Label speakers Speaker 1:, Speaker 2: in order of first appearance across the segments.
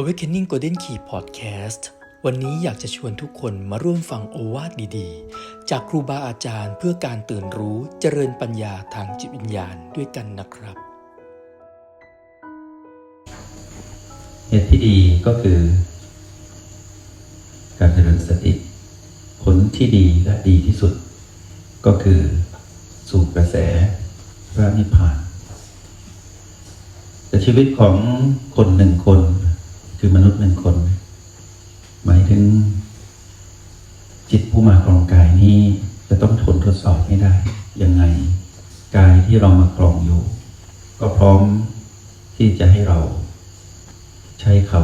Speaker 1: Awakening Golden Key Podcast วันนี้อยากจะชวนทุกคนมาร่วมฟังโอวาทดีๆ จากครูบาอาจารย์เพื่อการตื่นรู้เจริญปัญญาทางจิตวิญญาณด้วยกันนะครับ
Speaker 2: เหตุที่ดีก็คือ การเจริญสติ ผลที่ดีและดีที่สุด ก็คือสู่กระแสพระนิพพานแต่ชีวิตของคนหนึ่งคน คือมนุษย์หนึ่งคน หมายถึง จิตผู้มาครองกายนี้จะต้องทนทดสอบให้ได้ ยังไง กายที่เรามาครองอยู่ ก็พร้อมที่จะให้เรา ใช้เขา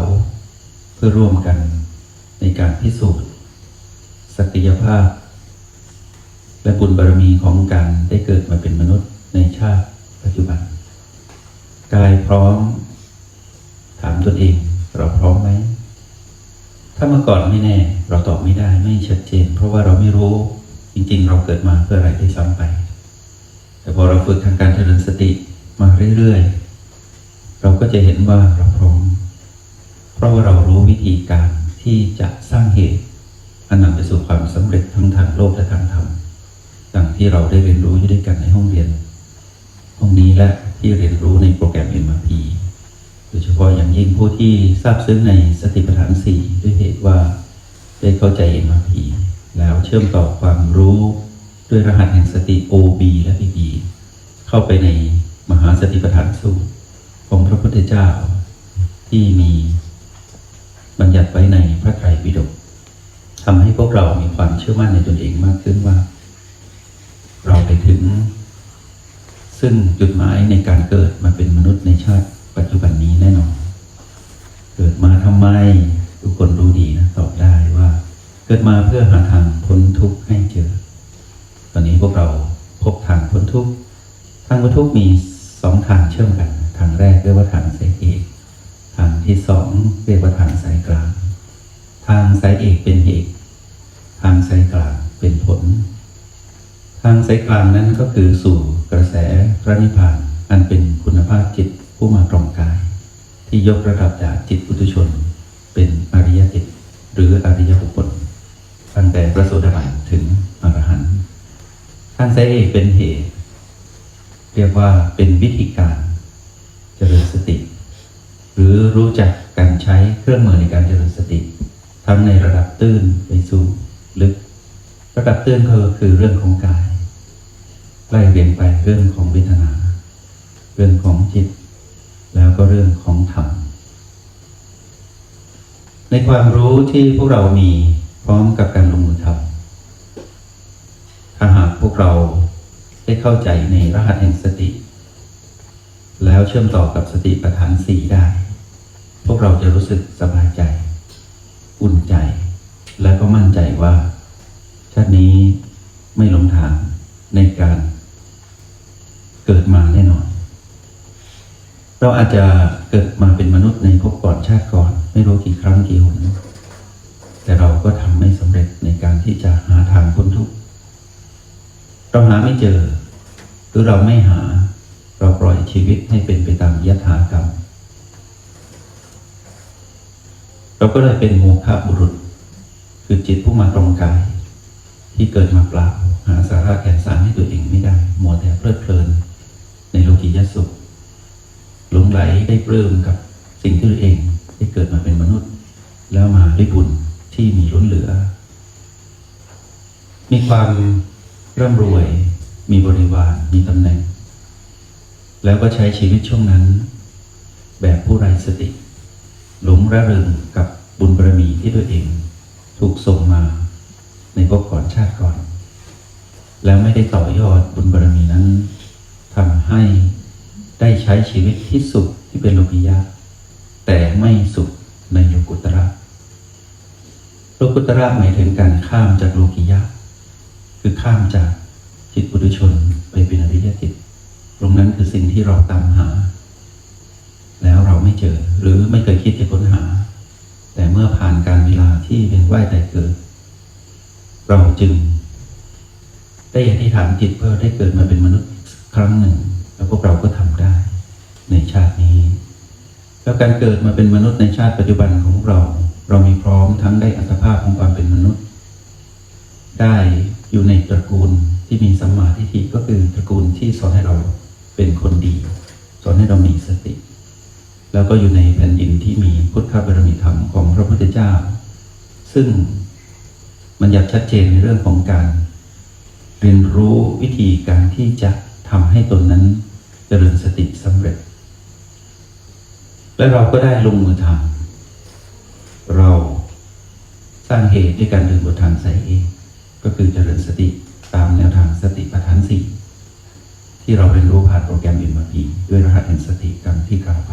Speaker 2: เพื่อร่วมกันในการพิสูจน์ศักยภาพ และบุญบารมีของการได้เกิดมาเป็นมนุษย์ในชาติปัจจุบัน กายพร้อม ถามตนเอง เราพร้อมไหมถ้าเมื่อก่อนไม่แน่ เราตอบไม่ได้ไม่ชัดเจน เพราะว่าเราไม่รู้จริงๆ เราเกิดมาเพื่ออะไรได้ซ้ำไป แต่พอเราฝึกทางการเจริญสติมาเรื่อยๆ เราก็จะเห็นว่าเราพร้อม เพราะว่าเรารู้วิธีการที่จะสร้างเหตุอันนำไปสู่ความสำเร็จทั้งทางโลกและทางธรรมดังที่เราได้เรียนรู้อยู่ด้วยกันในห้องเรียน ห้องนี้และที่เรียนรู้ในโปรแกรม MRP โดยเฉพาะอย่างยิ่งผู้ที่ทราบซึ้งในสติปัฏฐานสี่ด้วยเหตุว่าได้เข้าใจ MRP แล้วเชื่อมต่อความรู้ด้วยรหัสแห่งสติ OB และ BB เข้าไปในมหาสติปัฏฐานสูตรของพระพุทธเจ้าที่มีบัญญัติไว้ในพระไตรปิฎกทำให้พวกเรามีความเชื่อมั่นในตนเองมากขึ้นว่า เราไปถึง ซึ่งจุดหมายในการเกิดมาเป็นมนุษย์ในชาติ จจุบันนี้แน่นอน เกิดมาทำไม ทุกคนรู้ดีนะตอบได้ว่า เกิดมาเพื่อหาทางพ้นทุกข์ให้เจอ ตอนนี้พวกเราพบทางพ้นทุกข์ทางพ้นทุกข์มีสองทางเชื่อมกัน ทางแรกเรียกว่าทางสายเอกทางที่สองเรียกว่าทางสายกลาง ทางสายเอกเป็นเหตุทางสายกลางเป็นผล ทางสายกลางนั้นก็คือสู่กระแสพระนิพพานอันเป็นคุณภาพจิต ผู้มาตรองกาย ที่ยกระดับจากจิตปุถุชน เป็นอริยจิต หรืออริยบุคคลตั้งแต่พระโสดาบันถึงอรหันต์ทางสายเอกเป็นเหตุ เรียกว่าเป็นวิธีการเจริญสติ หรือรู้จักการใช้เครื่องมือในการเจริญสติ ทั้งในระดับตื้นไปสู่ลึก ระดับตื้นก็คือเรื่องของกายไล่เรียงไปเรื่องของเวทนา เรื่องของจิต แล้วก็เรื่องของธรรม ในความรู้ที่พวกเรามีพร้อมกับการลงมือทำถ้าหากพวกเราได้เข้าใจในรหัสแห่งสติ แล้วเชื่อมต่อกับสติปัฏฐานสี่ได้ พวกเราจะรู้สึกสบายใจ อุ่นใจ และก็มั่นใจว่า ชาตินี้ไม่หลงทางในการเกิดมาแน่นอน เราอาจจะเกิดมาเป็นมนุษย์ในภพก่อนชาติก่อน ไม่รู้กี่ครั้งกี่หนแต่เราก็ทำไม่สำเร็จในการที่จะหาทางพ้นทุกข์เราหาไม่เจอ หรือเราไม่หา เราปล่อยชีวิตให้เป็นไปตามยถากรรม เราก็เลยเป็นโมฆะบุรุษ คือจิตผู้มาตรงกาย ที่เกิดมาเปล่าหาสาระแก่นสารให้ตัวเองไม่ได้ มัวแต่เพลิดเพลิน ในโลกียสุข งไหลได้ปลื้มกับสิ่งที่ตัวเองได้เกิดมาเป็นมนุษย์ แล้วมาได้บุญที่มีล้นเหลือ มีความร่ำรวย มีบริวารมีตำแหน่ง แล้วก็ใช้ชีวิตช่วงนั้น แบบผู้ไร้สติ หลงระเริงกับบุญบารมีที่ตัวเอง ถูกส่งมาในภพก่อนชาติก่อน แล้วไม่ได้ต่อยอดบุญบารมีนั้นทำให้ ได้ใช้ชีวิตที่สุขที่เป็นโลกิยะแต่ไม่สุขในโลกุตระโลกุตระหมายถึงการข้ามจากโลกิยะ คือข้ามจากจิตปุถุชนไปเป็นอริยจิต ตรงนั้นคือสิ่งที่เราตามหา แล้วเราไม่เจอหรือไม่เคยคิดจะค้นหา แต่เมื่อผ่านการเวลาที่เป็นว่ายแต่เกิด เราจึง ได้อธิษฐานจิตเพื่อได้เกิดมาเป็นมนุษย์ครั้งหนึ่ง แล้วพวกเราก็ทำได้ ในชาตินี้ แล้วการเกิดมาเป็นมนุษย์ในชาติปัจจุบันของเรา เรามีพร้อมทั้งได้อัตภาพของความเป็นมนุษย์ ได้อยู่ในตระกูลที่มีสัมมาทิฏฐิก็คือตระกูลที่สอนให้เราเป็นคนดี สอนให้เรามีสติ แล้วก็อยู่ในแผ่นดินที่มีพุทธบารมีธรรมของพระพุทธเจ้า ซึ่งมันอยากชัดเจนในเรื่องของการ เรียนรู้วิธีการที่จะทำให้ตนนั้น เจริญสติสำเร็จ และเราก็ได้ลงมือทำเราสร้างเหตุด้วยการเดินบนทางสายเองก็คือเจริญสติตามแนวทางสติปัฏฐานสี่ที่เราเรียนรู้ผ่านโปรแกรม m ีด้วยรหัสแห่งสติกรรมที่กล่าวไป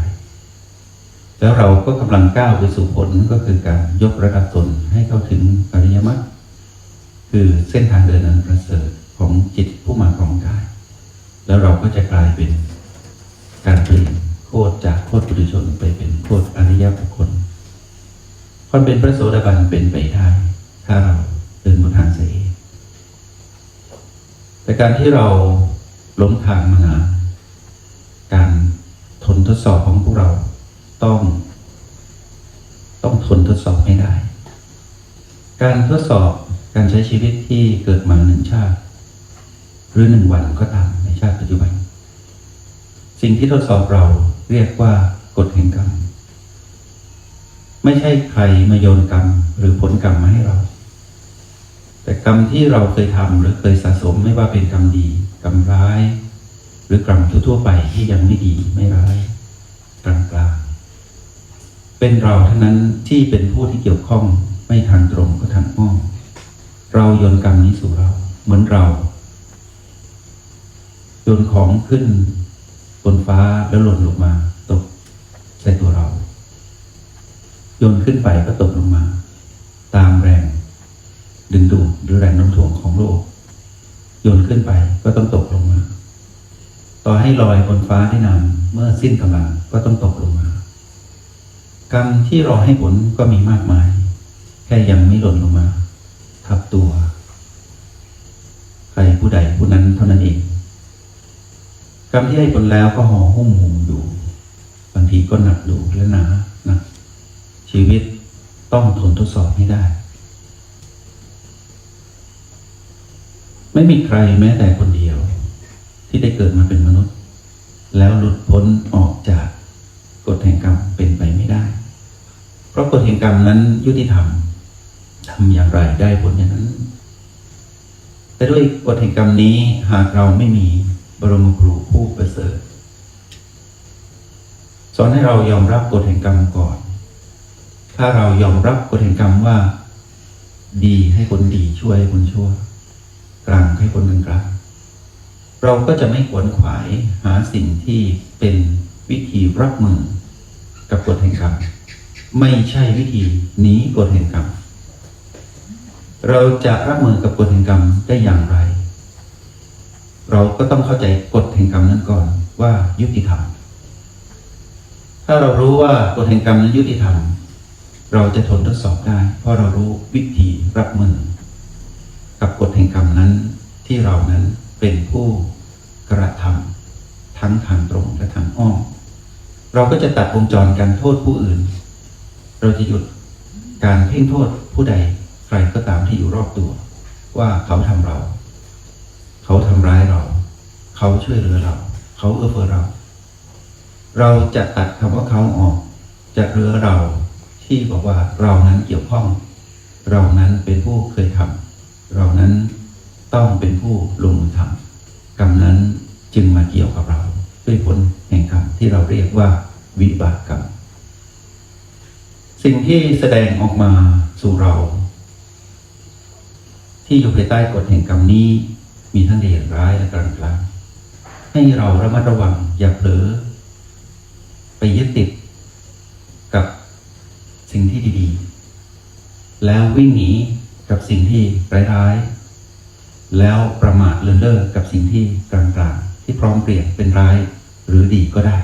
Speaker 2: แล้วเราก็กำลังก้าวไปสู่ผลก็คือการยกระดับตนให้เข้าถึงอริยมรรคคือเส้นทางเดินอันประเสริฐของจิตผู้มาครองกาย แล้วเราก็จะกลายเป็นการเปลี่ยนโคตรจากโคตรปุถุชนไปเป็นโคตรอริยบุคคลความเป็นพระโสดาบันเป็นไปได้ ถ้าเราเดินบนทางเสียงแต่การที่เราหลงทางมานานการทนทดสอบของพวกเราต้อง ต้องทนทดสอบให้ได้ การทดสอบการใช้ชีวิตที่เกิดมาหนึ่งชาติ หรือหนึ่งวันก็ตาม ชาติปัจจุบัน สิ่งที่ทดสอบเราเรียกว่ากฎแห่งกรรม ไม่ใช่ใครมาโยนกรรมหรือผลกรรมมาให้เรา แต่กรรมที่เราเคยทำหรือเคยสะสมไม่ว่าเป็นกรรมดี กรรมร้าย หรือกรรมทั่วๆไปที่ยังไม่ดีไม่ร้ายกลางๆเป็นเราเท่านั้นที่เป็นผู้ที่เกี่ยวข้องไม่ทางตรงก็ทางอ้อมเราโยนกรรมนี้สู่เรา เหมือนเรา โยนของขึ้นบนฟ้าแล้วหล่นลงมา ตกใส่ตัวเรา โยนขึ้นไปก็ตกลงมา ตามแรง ดึงดูดหรือแรงโน้มถ่วงของโลก โยนขึ้นไปก็ต้องตกลงมา ต่อให้ลอยบนฟ้าได้นานเมื่อสิ้นกำลังก็ต้องตกลงมากรรมที่รอให้ผลก็มีมากมาย แค่ยังไม่หล่นลงมา ทับตัว ใครผู้ใดผู้นั้นเท่านั้นเอง กรรมที่ให้ผลแล้วก็ห่อหุ้มหุมอยู่ บางทีก็หนักดูและหนานักชีวิตต้องทนทดสอบให้ได้ ไม่มีใครแม้แต่คนเดียว ที่ได้เกิดมาเป็นมนุษย์ แล้วหลุดพ้นออกจากกฎแห่งกรรมเป็นไปไม่ได้ เพราะกฎแห่งกรรมนั้นยุติธรรมทำอย่างไรได้ผลอย่างนั้น แต่ด้วยกฎแห่งกรรมนี้หากเราไม่มี รมครูผู้ประเสริฐ สอนให้เรายอมรับกฎแห่งกรรมก่อน ถ้าเรายอมรับกฎแห่งกรรมว่า ดีให้คนดีช่วยให้คนชั่ว กลางให้คนกลางกลางเราก็จะไม่ขวนขวายหาสิ่งที่เป็นวิธีรับมือกับกฎแห่งกรรมไม่ใช่วิธีหนีกฎแห่งกรรม เราจะรับมือกับกฎแห่งกรรมได้อย่างไร เราก็ต้องเข้าใจกฎแห่งกรรมนั้นก่อนว่ายุติธรรม ถ้าเรารู้ว่ากฎแห่งกรรมนั้นยุติธรรม เราจะทนทดสอบได้ เพราะเรารู้วิธีรับมือ กับกฎแห่งกรรมนั้นที่เรานั้นเป็นผู้กระทำทั้งทางตรงและทางอ้อมเราก็จะตัดวงจรการโทษผู้อื่น เราจะหยุดการเพ่งโทษผู้ใดใครก็ตามที่อยู่รอบตัว ว่าเขาทำเรา เขาทำร้ายเรา เขาช่วยเหลือเรา เขาเอื้อเฟื้อเรา เราจะตัดคำว่าเขาออกจากเรือเราที่บอกว่าเรานั้นเกี่ยวข้อง เรานั้นเป็นผู้เคยทำเรานั้นต้องเป็นผู้ลงมือทำกรรมนั้นจึงมาเกี่ยวกับเรา ด้วยผลแห่งกรรมที่เราเรียกว่าวิบากกรรมสิ่งที่แสดงออกมาสู่เรา ที่อยู่ภายใต้กฎแห่งกรรมนี้ มีทั้งดีร้ายและกลางกลางๆให้เราระมัดระวังอย่าเผลอไปยึดติดกับสิ่งที่ดีๆ แล้ววิ่งหนีกับสิ่งที่ร้ายๆ แล้วประมาทเลินเล่อกับสิ่งที่กลางๆ ที่พร้อมเปลี่ยนเป็นร้ายหรือดีก็ได้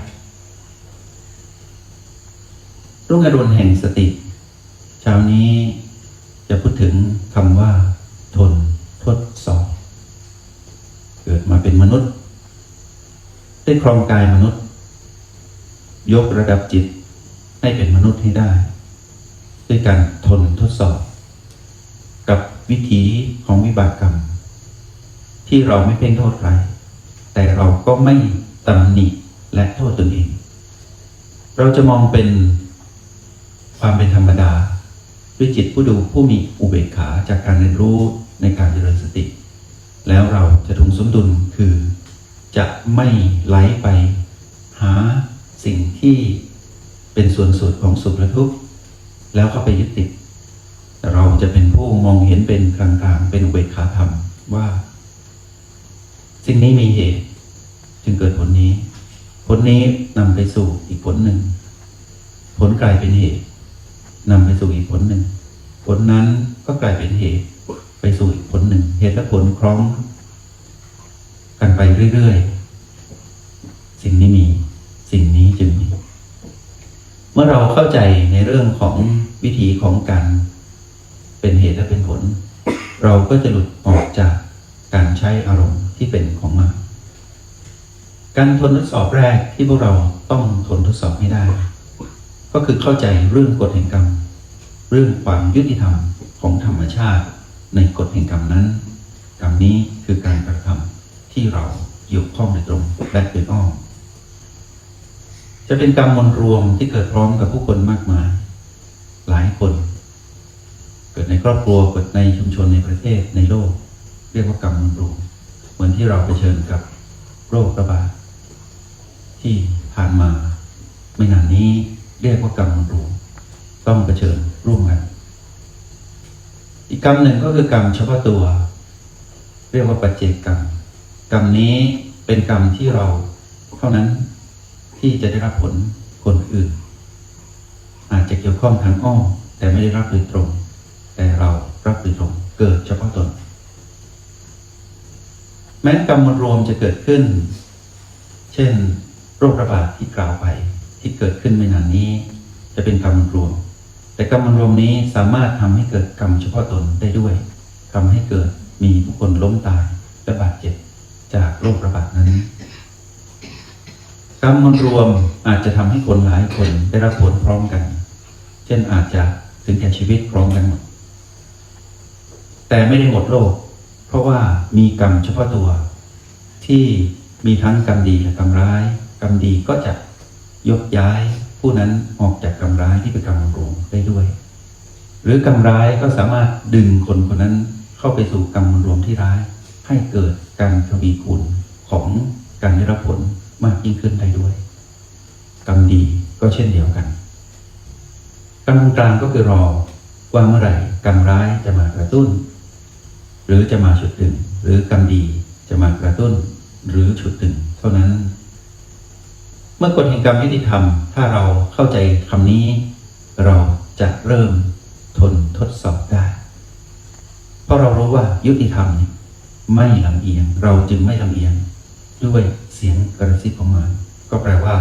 Speaker 2: รุ่งอรุณแห่งสติเช้านี้จะพูดถึงคำว่า ทน ทดสอบเกิดมาเป็นมนุษย์ ได้ครองกายมนุษย์ ยกระดับจิตให้เป็นมนุษย์ให้ได้ ด้วยการทนทดสอบ กับวิถีของวิบากกรรม ที่เราไม่เพ่งโทษใครแต่เราก็ไม่ตำหนิและโทษตนเอง เราจะมองเป็นความเป็นธรรมดา ด้วยจิตผู้ดูผู้มีอุเบกขาจากการเรียนรู้ในการเจริญสติ แล้วเราจะทุงสมดุลคือจะไม่ไหลไปหาสิ่งที่เป็นส่วนสุดของสุขและทุกข์แล้วเข้าไปยึดติด เราจะเป็นผู้มองเห็นเป็นกลางๆเป็นเบกขาธรรมว่า สิ่งนี้มีเหตุ จึงเกิดผลนี้ ผลนี้นำไปสู่อีกผลหนึ่ง ผลกลายเป็นเหตุนำไปสู่อีกผลหนึ่ง ผลนั้นก็กลายเป็นเหตุ ไปสู่อีกผลหนึ่ง เหตุและผลคล้อง กันไปเรื่อยๆ สิ่งนี้มี สิ่งนี้จึงมี เมื่อเราเข้าใจในเรื่องของวิธีของการเป็นเหตุและเป็นผล เราก็จะหลุดออกจากการใช้อารมณ์ที่เป็นของมารการทนทดสอบแรกที่พวกเราต้องทนทดสอบให้ได้ ก็คือเข้าใจเรื่องกฎแห่งกรรม เรื่องความยุติธรรมของธรรมชาติ ในกฎแห่งกรรมนั้นกรรมนี้คือการกระทำที่เราเกี่ยวข้องโดยตรงและโดยอ้อมจะเป็นกรรมมวลรวมที่เกิดพร้อมกับผู้คนมากมาย หลายคน เกิดในครอบครัวเกิดในชุมชนในประเทศในโลก เรียกว่ากรรมมวลรวม เหมือนที่เราเผชิญกับโรคระบาดที่ผ่านมา ไม่นานนี้เรียกว่ากรรมมวลรวม ต้องเผชิญร่วมกัน อีกกรรมหนึ่งก็คือกรรมเฉพาะตัว เรียกว่าปัจเจกกรรม กรรมนี้เป็นกรรมที่เราเท่านั้นที่จะได้รับผลคนอื่น อาจจะเกี่ยวข้องทางอ้อมแต่ไม่ได้รับโดยตรง แต่เรารับโดยตรงเกิดเฉพาะตน แม้กรรมมรวมจะเกิดขึ้น เช่น โรคระบาดที่กล่าวไปที่เกิดขึ้นไม่นานนี้ จะเป็นกรรมรวม แต่กรรมรวมนี้สามารถทำให้เกิดกรรมเฉพาะตนได้ด้วยทำให้เกิดมีผู้คนล้มตายและบาดเจ็บจากโรคระบาดนั้น กรรมมวลรวมอาจจะทำให้คนหลายคนได้รับผลพร้อมกัน เช่นอาจจะถึงแก่ชีวิตพร้อมกันหมด แต่ไม่ได้หมดโลกเพราะว่ามีกรรมเฉพาะตัว ที่มีทั้งกรรมดีและกรรมร้าย กรรมดีก็จะยกย้าย ผู้นั้นออกจากกรรมร้ายที่เป็นกรรมรวมได้ด้วย หรือกรรมร้ายก็สามารถดึงคนคนนั้นเข้าไปสู่กรรมรวมที่ร้าย ให้เกิดการทวีคูณของการได้รับผลมากยิ่งขึ้นได้ด้วย กรรมดีก็เช่นเดียวกันกรรมกลางก็คือรอว่าเมื่อไหร่กรรมร้ายจะมากระตุ้น หรือจะมาฉุดดึงหรือกรรมดีจะมากระตุ้น หรือฉุดดึงเท่านั้น เมื่อกฎแห่งกรรมยุติธรรม ถ้าเราเข้าใจคำนี้ เราจะเริ่มทนทดสอบได้ เพราะเรารู้ว่ายุติธรรมไม่ลำเอียง เราจึงไม่ลำเอียง ด้วยเสียงกระซิบของมารก็แปลว่า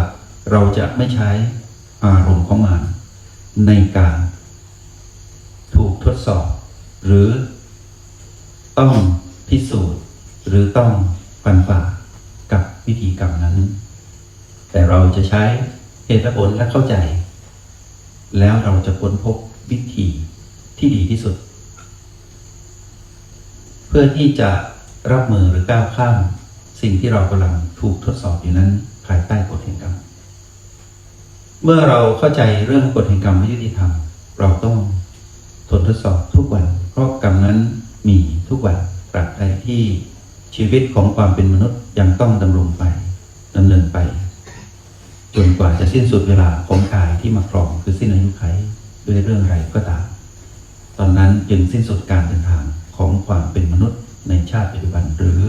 Speaker 2: เราจะไม่ใช้อารมณ์ของมารในการ ถูกทดสอบ หรือ ต้องพิสูจน์ หรือต้องฟันฝ่ากับวิธีกรรมนั้น แต่เราจะใช้เหตุและผลและเข้าใจ แล้วเราจะค้นพบวิธีที่ดีที่สุด เพื่อที่จะรับมือหรือก้าวข้าม สิ่งที่เรากำลังถูกทดสอบอยู่นั้นภายใต้กฎแห่งกรรม เมื่อเราเข้าใจเรื่องกฎแห่งกรรมไม่ยุติธรรม เราต้องทนทดสอบทุกวัน เพราะกรรมนั้นมีทุกวันตราบใดที่ชีวิตของความเป็นมนุษย์ยังต้องดำรงไปดำเนินไป จนกว่าจะสิ้นสุดเวลาของกายที่มาครองคือสิ้นอายุไขด้วยเรื่องอะไรก็ตาม ตอนนั้นจึงสิ้นสุดการเดินทางของความเป็นมนุษย์ในชาติปัจจุบัน หรือ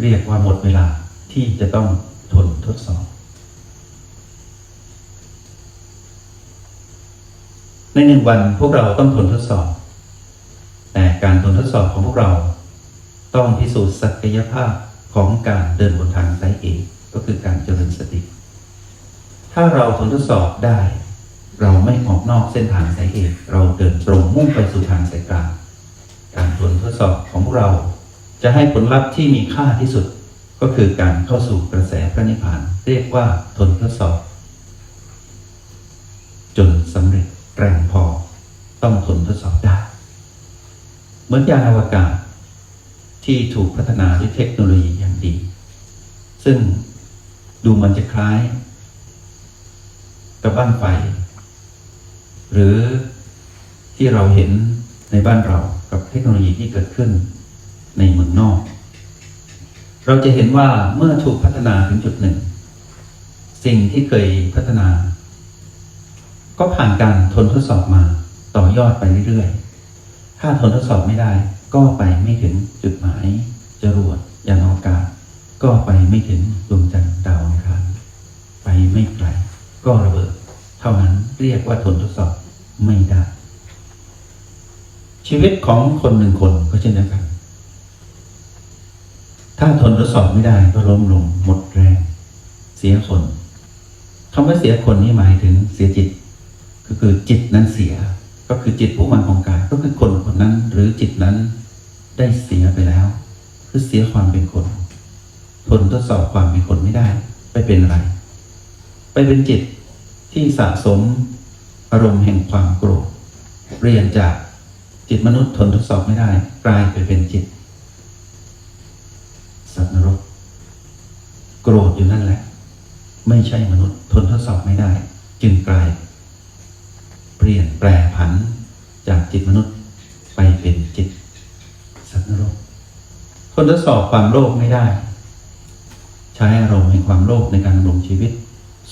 Speaker 2: เรียกว่าหมดเวลาที่จะต้องทนทดสอบ ในหนึ่งวันพวกเราต้องทนทดสอบ แต่การทนทดสอบของพวกเรา ต้องพิสูจน์ศักยภาพของการเดินบนทางสายเอกก็คือการเจริญสติ ถ้าเราทดสอบได้ เราไม่ออกนอกเส้นทางสายเหตเราเดินตรงมุ่งไปสู่ทางสายกลางการผลทดสอบของพวกเรา จะให้ผลลัพธ์ที่มีค่าที่สุดก็คือการเข้าสู่กระแสพระนิพพาน เรียกว่าผลทดสอบ จนสำเร็จแรงพอต้องผลทดสอบได้ เหมือนยานอวกาศที่ถูกพัฒนาด้วยเทคโนโลยีอย่างดี ซึ่งดูมันจะคล้าย กับบ้านไฟ หรือที่เราเห็นในบ้านเรากับเทคโนโลยีที่เกิดขึ้นในเมืองนอก เราจะเห็นว่าเมื่อถูกพัฒนาถึงจุดหนึ่ง สิ่งที่เคยพัฒนา ก็ผ่านการทนทดสอบมาต่อยอดไปเรื่อยๆ ถ้าทนทดสอบไม่ได้ ก็ไปไม่ถึงจุดหมาย จรวดยานอวกาศ ก็ไปไม่ถึงดวงจันทร์ดาวอังคารไปไม่ไกล ก็ระเบิด เท่านั้นเรียกว่าทนทดสอบไม่ได้ ชีวิตของคนหนึ่งคนก็เช่นเดียวกัน ถ้าทนทดสอบไม่ได้ก็ล้มลงหมดแรง เสียคนคำว่าเสียคนนี่หมายถึงเสียจิต ก็คือจิตนั้นเสีย ก็คือจิตผู้มันของกายก็คือคนคนนั้น หรือจิตนั้นได้เสียไปแล้ว คือเสียความเป็นคน ทนทดสอบความเป็นคนไม่ได้ไปเป็นอะไร ไปเป็นจิตที่สะสมอารมณ์แห่งความโกรธเปลี่ยนจากจิตมนุษย์ทนทดสอบไม่ได้ กลายไปเป็นจิต สัตว์นรก โกรธอยู่นั่นแหละ ไม่ใช่มนุษย์ทนทดสอบไม่ได้ จึงกลาย เปลี่ยนแปลผันจากจิตมนุษย์ไปเป็นจิต สัตว์นรกคนทดสอบความโลภไม่ได้ ใช้อารมณ์แห่งความโลภในการดำรงชีวิต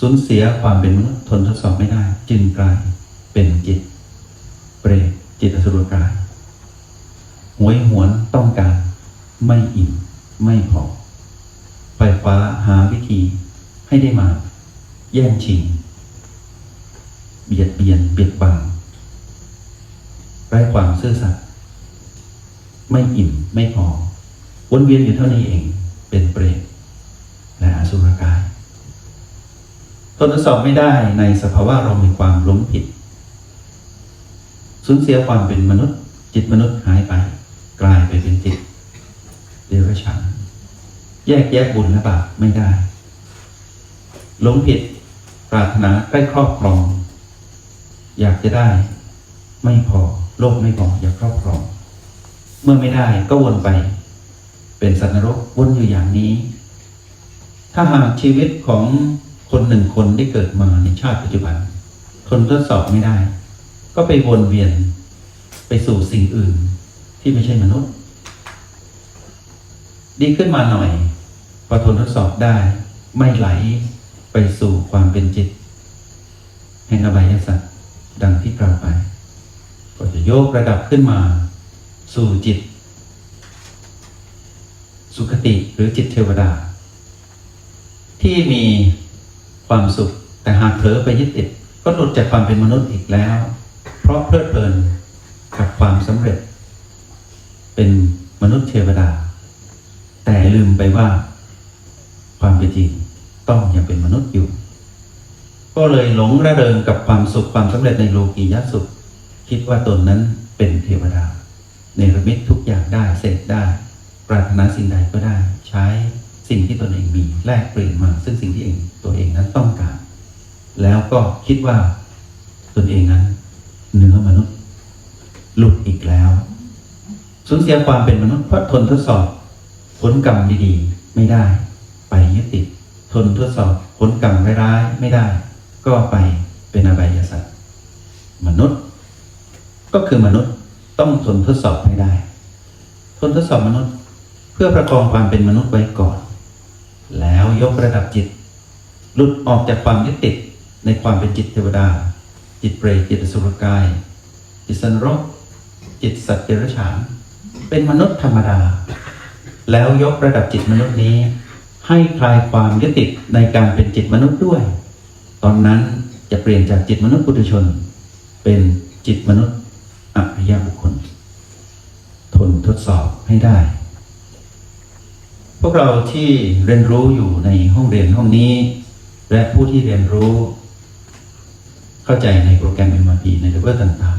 Speaker 2: สูญเสียความเป็นมนุษย์ทนทดสอบไม่ได้ จึงกลายเป็นจิต เปรตจิตอสุรกายหวยหวนต้องการไม่อิ่มไม่พอไฟฟ้าหาวิธีให้ได้มา แย่งชิง เบียดเบียนเบียดบังไร้ความซื่อสัตย์ไม่อิ่มไม่พอวนเวียนอยู่เท่านี้เอง เป็นเปรตและอสุรกาย ทดสอบไม่ได้ในสภาวะเรามีความหลงผิด สูญเสียความเป็นมนุษย์ จิตมนุษย์หายไป กลายไปเป็นจิตเดรัจฉานแยกแยะบุญและบาปไม่ได้หลงผิด ปรารถนาใกล้ครอบครอง อยากจะได้ ไม่พอโลกไม่พออยากครอบครอง เมื่อไม่ได้ก็วนไป เป็นสัตว์นรกวนอยู่อย่างนี้ ถ้าหากชีวิตของ คนหนึ่งคนได้เกิดมาในชาติปัจจุบัน ทนทดสอบไม่ได้ ก็ไปวนเวียนไปสู่สิ่งอื่นที่ไม่ใช่มนุษย์ ดีขึ้นมาหน่อยพอทนทดสอบได้ ไม่ไหลไปสู่ความเป็นจิต แห่งอบายสัตว์ดังที่กล่าวไป ก็จะโยกระดับขึ้นมา สู่จิต สุขติหรือจิตเทวดา ที่มี ความสุข แต่หากเผลอไปยึดติด ก็หลุดจากความเป็นมนุษย์อีกแล้ว เพราะเพลิดเพลินกับความสำเร็จ เป็นมนุษย์เทวดา แต่ลืมไปว่า ความเป็นจริงต้องยังเป็นมนุษย์อยู่ ก็เลยหลงระเริงกับความสุขความสำเร็จในโลกียสุข คิดว่าตนนั้นเป็นเทวดา ในระมิตทุกอย่างได้เสร็จได้ ปรารถนาสิ่งใดก็ได้ใช้ สิ่งที่ตนเองมีแลกเปลี่ยนมา ซึ่งสิ่งที่เองตัวเองนั้นต้องการ แล้วก็คิดว่าตนเองนั้นเหนือมนุษย์ หลุดอีกแล้วสูญเสียความเป็นมนุษย์เพราะทนทดสอบผลกรรมดีๆ ไม่ได้ ไปยึดติดทนทดสอบผลกรรมร้ายๆไม่ได้ ก็ไปเป็นอบายสัตว์มนุษย์ ก็คือมนุษย์ต้องทนทดสอบให้ได้ ทนทดสอบมนุษย์ เพื่อประคองความเป็นมนุษย์ไว้ก่อน แล้วยกระดับจิต หลุดออกจากความยึดติดในความเป็นจิตเทวดา จิตเปรตจิตสุรกาย จิตสันรก จิตสัตว์เดรัจฉานเป็นมนุษย์ธรรมดา แล้วยกระดับจิตมนุษย์นี้ ให้คลายความยึดติดในการเป็นจิตมนุษย์ด้วย ตอนนั้นจะเปลี่ยนจากจิตมนุษย์ปุถุชน เป็นจิตมนุษย์อริยบุคคล ทนทดสอบให้ได้ พวกเราที่เรียนรู้อยู่ในห้องเรียนห้องนี้ และผู้ที่เรียนรู้ เข้าใจในโปรแกรม MRP ในเลเวลต่าง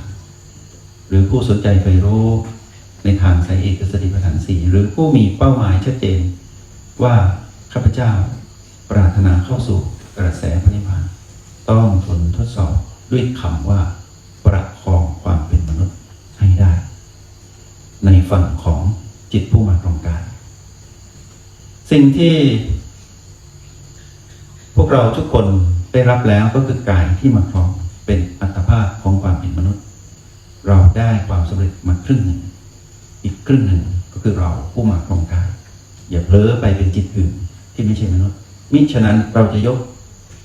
Speaker 2: ๆ หรือผู้สนใจไปรู้ในทางสายเอกสติปัฏฐานสี่หรือผู้มีเป้าหมายชัดเจน ว่าข้าพเจ้าปรารถนาเข้าสู่กระแสพระนิพพานต้องทนทดสอบด้วยคำว่า ประคองความเป็นมนุษย์ให้ได้ ในฝั่งของจิตผู้มาครงกาย สิ่งที่ พวกเราทุกคนได้รับแล้วก็คือกายที่มาครองเป็นอัตภาพของความเป็นมนุษย์ เราได้ความสำเร็จมาครึ่งหนึ่ง อีกครึ่งหนึ่งก็คือเราผู้มาครองกาย อย่าเผลอไปเป็นจิตอื่นที่ไม่ใช่มนุษย์ มิฉะนั้นเราจะยก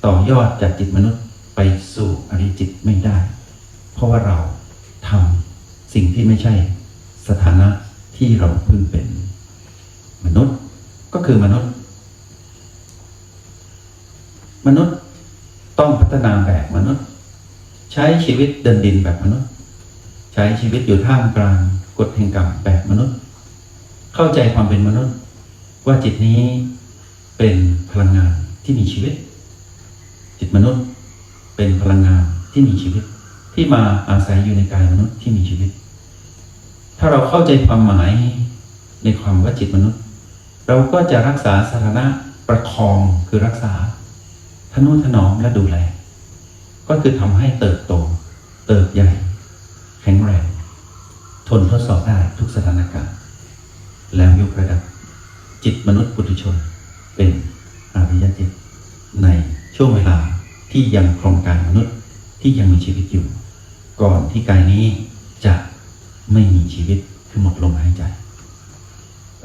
Speaker 2: ต่อยอดจากจิตมนุษย์ไปสู่อริจิตไม่ได้ เพราะว่าเราทำสิ่งที่ไม่ใช่สถานะที่เราเพิ่งเป็นมนุษย์ ก็คือมนุษย์ มนุษย์ต้องพัฒนาแบบมนุษย์ ใช้ชีวิตเดินดินแบบมนุษย์ ใช้ชีวิตอยู่ท่ามกลางกฎแห่งกรรมแบบมนุษย์ เข้าใจความเป็นมนุษย์ ว่าจิตนี้เป็นพลังงานที่มีชีวิต จิตมนุษย์เป็นพลังงานที่มีชีวิต ที่มาอาศัยอยู่ในกายมนุษย์ที่มีชีวิต ถ้าเราเข้าใจความหมายในความว่าจิตมนุษย์ เราก็จะรักษาสถานะประคองคือรักษาทนุถนอมและดูแล ก็คือทำให้เติบโต เติบใหญ่ แข็งแรง ทนทดสอบได้ทุกสถานการณ์ แล้วยกระดับจิตมนุษย์ปุถุชน เป็นอริยจิต ในช่วงเวลาที่ยังครองกายมนุษย์ที่ยังมีชีวิตอยู่ ก่อนที่กายนี้จะไม่มีชีวิตคือหมดลมหายใจ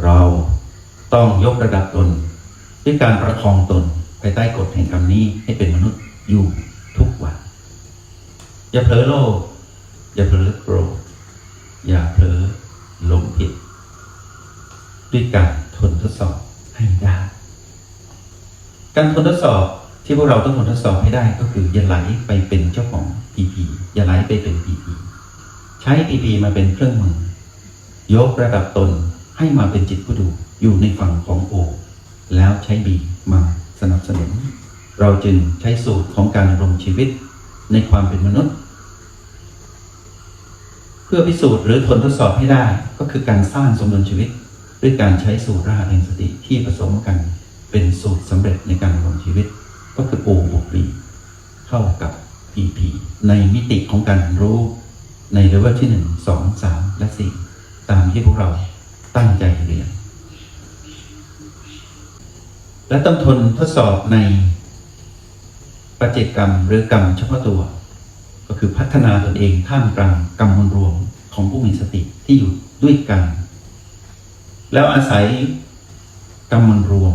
Speaker 2: เรา ต้องยกระดับตนด้วยการประคองตนภายใต้กฎแห่งกรรมนี้ให้เป็นมนุษย์อยู่ทุกวัน อย่าเผลอโลภอย่าเผลอโกรธอย่าเผลอหลงผิด ด้วยการทนทดสอบให้ได้ การทนทดสอบที่พวกเราต้องทนทดสอบให้ได้ก็คืออย่าไหลไปเป็นเจ้าของ PP อย่าไหลไปเป็น PP ใช้ PP มาเป็นเครื่องมือยกระดับตนให้มาเป็นจิตผู้ดู อยู่ในฝั่งของโอ แล้วใช้บีมาสนับสนุน เราจึงใช้สูตรของการดำรงชีวิตในความเป็นมนุษย์ เพื่อพิสูจน์หรือทนทดสอบให้ได้ก็คือการสร้างสมดุลชีวิต ด้วยการใช้สูตรรหัสแห่งสติที่ผสมกันเป็นสูตรสำเร็จในการดำรงชีวิต ก็คือโอบวกบีเข้ากับ PP ในมิติของการรู้ในเลเวลที่หนึ่งสองสามและสี่ตามที่พวกเราตั้งใจเรียน และต้องทนทดสอบในปัจเจกกรรมหรือกรรมเฉพาะตัว ก็คือพัฒนาตนเองท่ามกลางกรรมมวลรวมของผู้มีสติที่อยู่ด้วยกัน แล้วอาศัยกรรมมวลรวม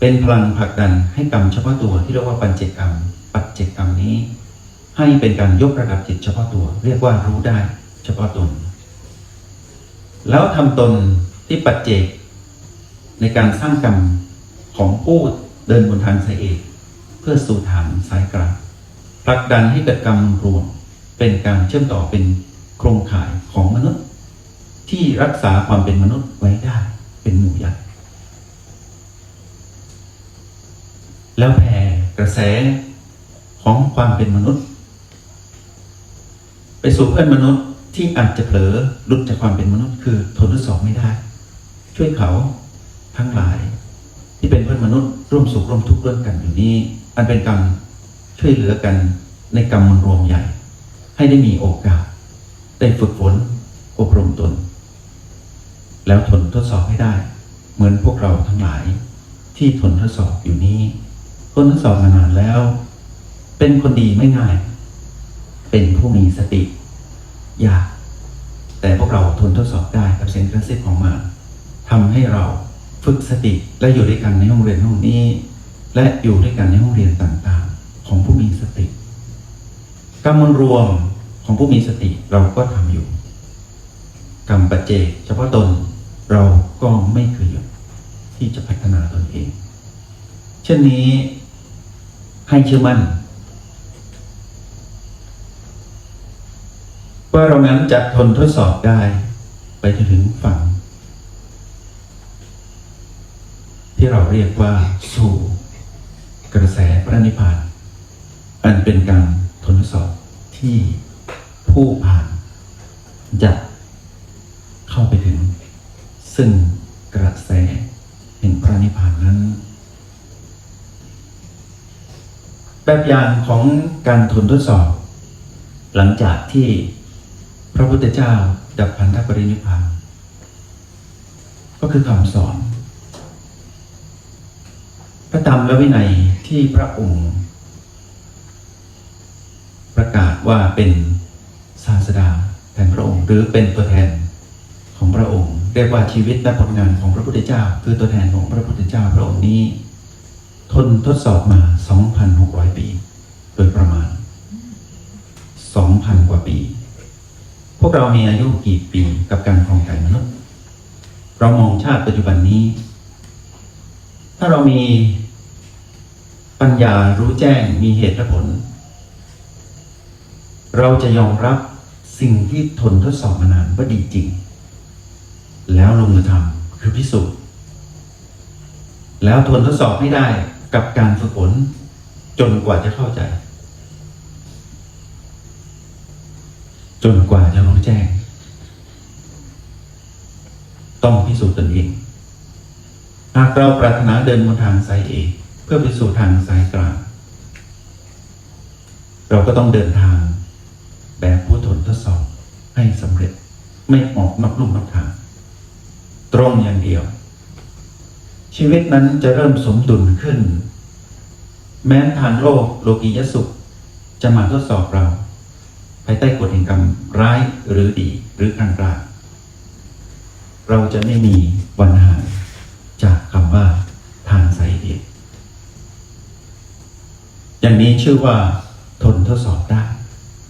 Speaker 2: เป็นพลังผลักดันให้กรรมเฉพาะตัวที่เรียกว่าปัญเจกกรรม ปัจเจกกรรมนี้ ให้เป็นการยกระดับจิตเฉพาะตัว เรียกว่ารู้ได้เฉพาะตน แล้วทำตนที่ปัจเจก ในการสร้างกรรมของผู้เดินบนทางสายเอก เพื่อสู่ฐานสายกลางผลักดันให้เกิดกรรมรวมเป็นการเชื่อมต่อเป็นโครงข่ายของมนุษย์ ที่รักษาความเป็นมนุษย์ไว้ได้เป็นหมู่ใหญ่แล้วแผ่กระแสของความเป็นมนุษย์ ไปสู่เพื่อนมนุษย์ที่อาจจะเผลอหลุดจากความเป็นมนุษย์ คือทนทดสอบไม่ได้ ช่วยเขา ทั้งหลาย ที่เป็นเพื่อนมนุษย์ร่วมสุขร่วมทุกข์ร่วมกันอยู่นี้ อันเป็นการช่วยเหลือกันในกรรมมวลรวมใหญ่ ให้ได้มีโอกาส ได้ฝึกฝนอบรมตน แล้วทนทดสอบให้ได้ เหมือนพวกเราทั้งหลาย ที่ทนทดสอบอยู่นี้ทนทดสอบมานานแล้ว เป็นคนดีไม่ง่าย เป็นผู้มีสติยากแต่พวกเราทนทดสอบได้กับเสียงกระซิบของมารทำให้เรา ฝึกสติและอยู่ด้วยกันในห้องเรียนห้องนี้ และอยู่ด้วยกันในห้องเรียนต่างๆ ของผู้มีสติกรรมรวมของผู้มีสติเราก็ทำอยู่ กรรมปัจเจกเฉพาะตนเราก็ไม่เคยหยุดที่จะพัฒนาตนเอง เช่นนี้ให้เชื่อมั่นว่าเรานั้นจะทนทดสอบได้ ไปจนถึงฝั่ง ที่เราเรียกว่าสู่กระแสพระนิพพาน อันเป็นการทนทดสอบที่ผู้ผ่านจะเข้าไปถึง ซึ่งกระแสแห่งพระนิพพานนั้น แบบอย่างของการทนทดสอบ หลังจากที่พระพุทธเจ้าดับพันธปรินิพพานก็คือคำสอน พระธรรมและวินัยที่พระองค์ ประกาศว่าเป็นศาสดาแทนพระองค์หรือเป็นตัวแทนของพระองค์ เรียกว่าชีวิตและผลงานของพระพุทธเจ้า คือตัวแทนของพระพุทธเจ้าพระองค์นี้ ทนทดสอบมา 2,600 ปี โดยประมาณ 2,000 กว่าปี พวกเรามีอายุกี่ปีกับการครองกายมนุษย์เรามองชาติปัจจุบันนี้ ถ้าเรามีปัญญารู้แจ้งมีเหตุและผล เราจะยอมรับสิ่งที่ทนทดสอบมานานว่าดีจริง แล้วลงมือทำคือพิสูจน์แล้วทนทดสอบให้ได้กับการฝึกฝนจนกว่าจะเข้าใจ จนกว่าจะรู้แจ้ง ต้องพิสูจน์ตนเองากเราปรารถนาเดินบนทางสายเอกเพื่อไปสู่ทางสายกลาง เราก็ต้องเดินทางแบบผู้ทนทดสอบให้สำเร็จไม่ออกนอกลุ่มนอกทาง ตรงอย่างเดียว ชีวิตนั้นจะเริ่มสมดุลขึ้น แม้นทางโลกโลกียสุข จะมาทดสอบเรา ภายใต้กฎแห่งกรรมร้ายหรือดีหรือกลางกลางเราจะไม่มีวันหาง จากคำว่าทางสายเอกอย่างนี้ชื่อว่าทนทดสอบได้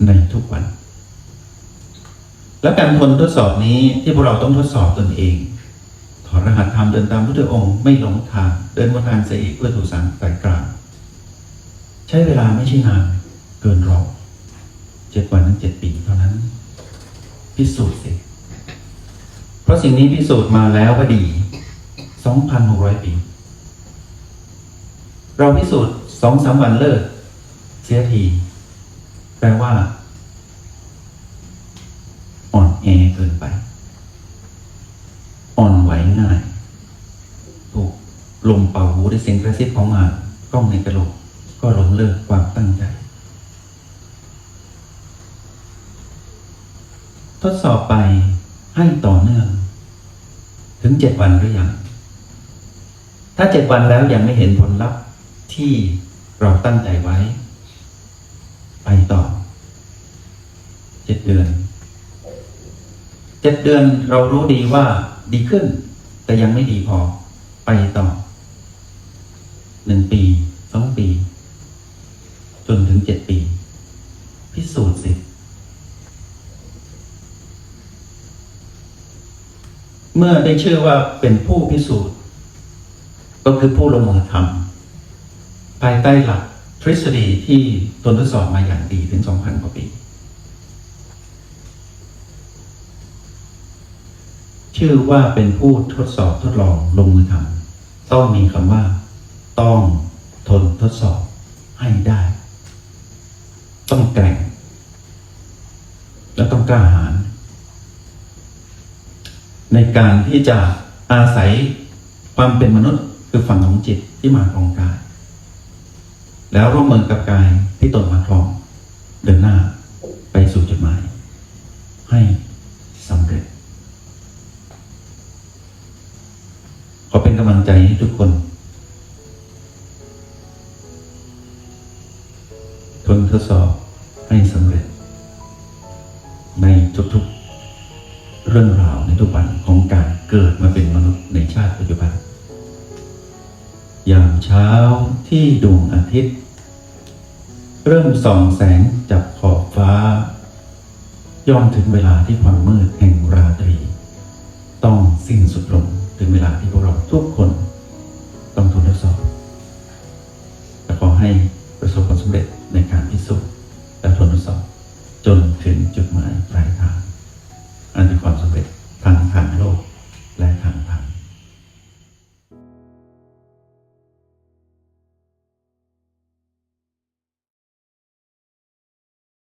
Speaker 2: ในทุกวัน และการทนทดสอบนี้ที่พวกเราต้องทดสอบตนเอง ถอดรหัสธรรมเดินตามพุทธองค์ไม่หลงทางเดินบนทางเสายเอกเพื่อถูกสังสายกลาง ใช้เวลาไม่ใช่นานเกินรอเจ็ดวันถึงเจ็ดปีเท่านั้น พิสูจน์สิเพราะสิ่งนี้พิสูจน์มาแล้วก็ดี สองพันหกร้อยปี เราพิสูจน์สองสามวันเลิก เสียที แปลว่าอ่อนแอเกินไป อ่อนไหวง่าย ถูกลมเป่าหูด้วยเสียงกระซิบของมากล้องในกระโหลก ก็ล้มเลิกความตั้งใจ ทดสอบไปให้ต่อเนื่อง ถึงเจ็ดวันหรือยัง ถ้าเจ็ดวันแล้วยังไม่เห็นผลลัพธ์ที่เราตั้งใจไว้ ไปต่อเจ็ดเดือนเจ็ดเดือนเรารู้ดีว่าดีขึ้น แต่ยังไม่ดีพอไปต่อหนึ่งปีสองปี จนถึงเจ็ดปี พิสูจน์สิเมื่อได้ชื่อว่าเป็นผู้พิสูจน์ ก็คือผู้ลงมือทำภายใต้หลักทฤษฎีที่ตนทดสอบมาอย่างดีถึง 2,000 กว่าปี ชื่อว่าเป็นผู้ทดสอบทดลองลงมือทำต้องมีคำว่า ต้องทนทดสอบให้ได้ ต้องแกร่ง และต้องกล้าหาญในการที่จะอาศัยความเป็นมนุษย์ คือฝั่งของจิตที่มาครองกาย แล้วร่วมมือกับกายที่ตนมาครอง เดินหน้าไปสู่จุดหมาย ให้สำเร็จ ขอเป็นกำลังใจให้ทุกคน ทนทดสอบ ส่องแสงจับขอบฟ้า ย่อมถึงเวลาที่ความมืดแห่งราตรี ต้องสิ้นสุดลงถึงเวลาที่